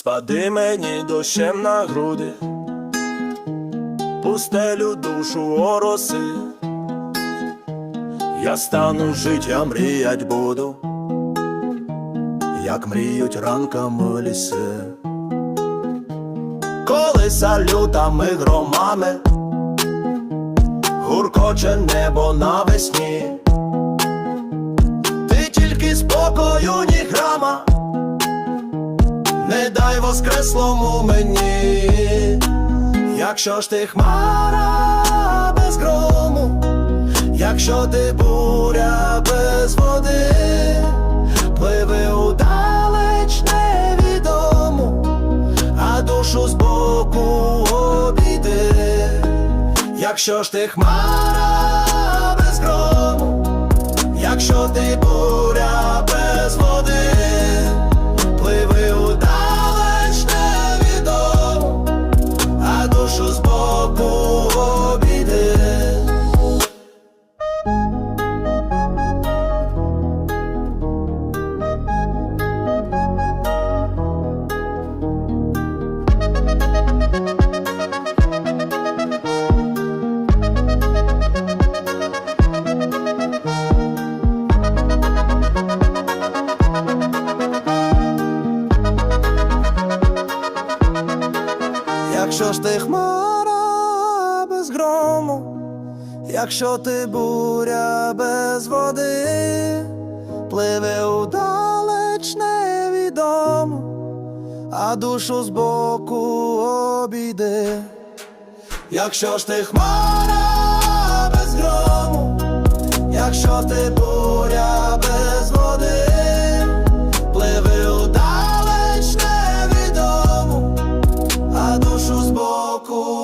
Спади мені дощем на груди, пустелю душу ороси, я стану жить, я мріять буду, як мріють ранками ліси, коли салютами громами гуркоче небо навесні, ти тільки спокою, ні грама не дай воскреслому мені, якщо ж ти хмара без грому, якщо ти буря без води, пливи удалеч невідому, а душу збоку обійди, якщо ж ти хмара без грому, якщо ти буря а душу Якщо ж ти хмара без грому, якщо ти буря без води, пливе удалеч невідомо, а душу збоку обійди. Якщо ж ти хмара невідомо,